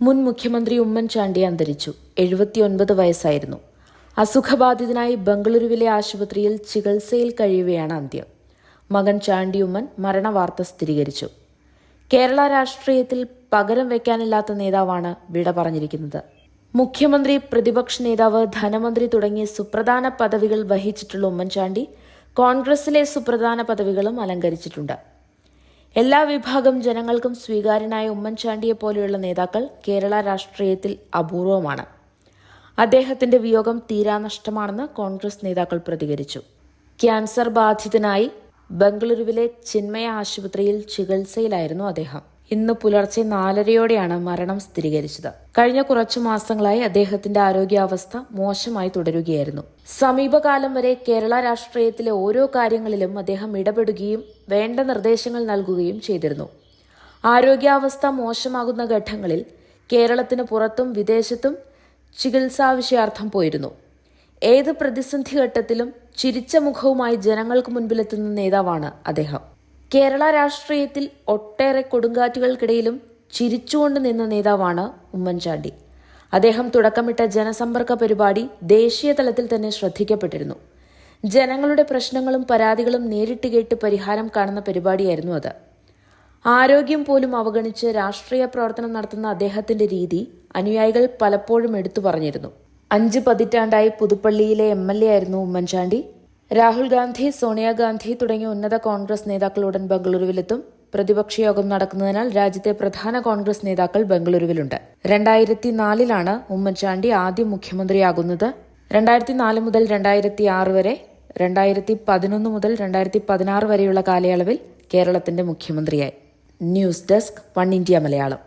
മുൻ മുഖ്യമന്ത്രി ഉമ്മൻചാണ്ടി അന്തരിച്ചു. എഴുപത്തിയൊൻപത് വയസ്സായിരുന്നു. അസുഖബാധിതനായി ബംഗളൂരുവിലെ ആശുപത്രിയിൽ ചികിത്സയിൽ കഴിയവെയാണ് അന്ത്യം. മകൻ ചാണ്ടി ഉമ്മൻ മരണവാർത്ത സ്ഥിരീകരിച്ചു. കേരള രാഷ്ട്രീയത്തിൽ പകരം വയ്ക്കാനില്ലാത്ത നേതാവാണ് വിട പറഞ്ഞിരിക്കുന്നത്. മുഖ്യമന്ത്രി പ്രതിപക്ഷ നേതാവ് ധനമന്ത്രി തുടങ്ങിയ സുപ്രധാന പദവികൾ വഹിച്ചിട്ടുള്ള ഉമ്മൻചാണ്ടി കോൺഗ്രസിലെ സുപ്രധാന പദവികളും അലങ്കരിച്ചിട്ടുണ്ട്. എല്ലാ വിഭാഗം ജനങ്ങൾക്കും സ്വീകാര്യനായ ഉമ്മൻചാണ്ടിയെ പോലെയുള്ള നേതാക്കൾ കേരള രാഷ്ട്രീയത്തിൽ അപൂർവമാണ്. അദ്ദേഹത്തിന്റെ വിയോഗം തീരാനഷ്ടമാണെന്ന് കോൺഗ്രസ് നേതാക്കൾ പ്രതികരിച്ചു. ക്യാൻസർ ബാധിതനായി ബംഗളൂരുവിലെ ചിന്മയ ആശുപത്രിയിൽ ചികിത്സയിലായിരുന്നു അദ്ദേഹം. ഇന്ന് പുലർച്ചെ നാലരയോടെയാണ് മരണം സ്ഥിരീകരിച്ചത്. കഴിഞ്ഞ കുറച്ചു മാസങ്ങളായി അദ്ദേഹത്തിന്റെ ആരോഗ്യാവസ്ഥ മോശമായി തുടരുകയായിരുന്നു. സമീപകാലം വരെ കേരള രാഷ്ട്രീയത്തിലെ ഓരോ കാര്യങ്ങളിലും അദ്ദേഹം ഇടപെടുകയും വേണ്ട നിർദ്ദേശങ്ങൾ നൽകുകയും ചെയ്തിരുന്നു. ആരോഗ്യാവസ്ഥ മോശമാകുന്ന ഘട്ടങ്ങളിൽ കേരളത്തിന് പുറത്തും വിദേശത്തും ചികിത്സാവിഷയാർത്ഥം പോയിരുന്നു. ഏത് പ്രതിസന്ധി ഘട്ടത്തിലും ചിരിച്ച മുഖവുമായി ജനങ്ങൾക്ക് മുൻപിലെത്തുന്ന നേതാവാണ് അദ്ദേഹം. കേരള രാഷ്ട്രീയത്തിൽ ഒട്ടേറെ കൊടുങ്കാറ്റുകൾക്കിടയിലും ചിരിച്ചുകൊണ്ട് നിന്ന നേതാവാണ് ഉമ്മൻചാണ്ടി. അദ്ദേഹം തുടക്കമിട്ട ജനസമ്പർക്ക പരിപാടി ദേശീയ തലത്തിൽ തന്നെ ശ്രദ്ധിക്കപ്പെട്ടിരുന്നു. ജനങ്ങളുടെ പ്രശ്നങ്ങളും പരാതികളും നേരിട്ട് കേട്ട് പരിഹാരം കാണുന്ന പരിപാടിയായിരുന്നു അത്. ആരോഗ്യം പോലും അവഗണിച്ച് രാഷ്ട്രീയ പ്രവർത്തനം നടത്തുന്ന അദ്ദേഹത്തിന്റെ രീതി അനുയായികൾ പലപ്പോഴും എടുത്തു പറഞ്ഞിരുന്നു. അഞ്ച് പതിറ്റാണ്ടായി പുതുപ്പള്ളിയിലെ എം എൽ എ ആയിരുന്നു ഉമ്മൻചാണ്ടി. രാഹുൽ ഗാന്ധി സോണിയാഗാന്ധി തുടങ്ങിയ ഉന്നത കോൺഗ്രസ് നേതാക്കളുടൻ ബംഗളൂരുവിലെത്തും. പ്രതിപക്ഷ യോഗം നടക്കുന്നതിനാൽ രാജ്യത്തെ പ്രധാന കോൺഗ്രസ് നേതാക്കൾ ബംഗളൂരുവിലുണ്ട്. രണ്ടായിരത്തി നാലിലാണ് ഉമ്മൻചാണ്ടി ആദ്യം മുഖ്യമന്ത്രിയാകുന്നത്. രണ്ടായിരത്തി നാല് മുതൽ രണ്ടായിരത്തി ആറ് വരെ രണ്ടായിരത്തി പതിനൊന്ന് മുതൽ രണ്ടായിരത്തി പതിനാറ് വരെയുള്ള കാലയളവിൽ കേരളത്തിന്റെ മുഖ്യമന്ത്രിയായി. News desk one India Malayalam.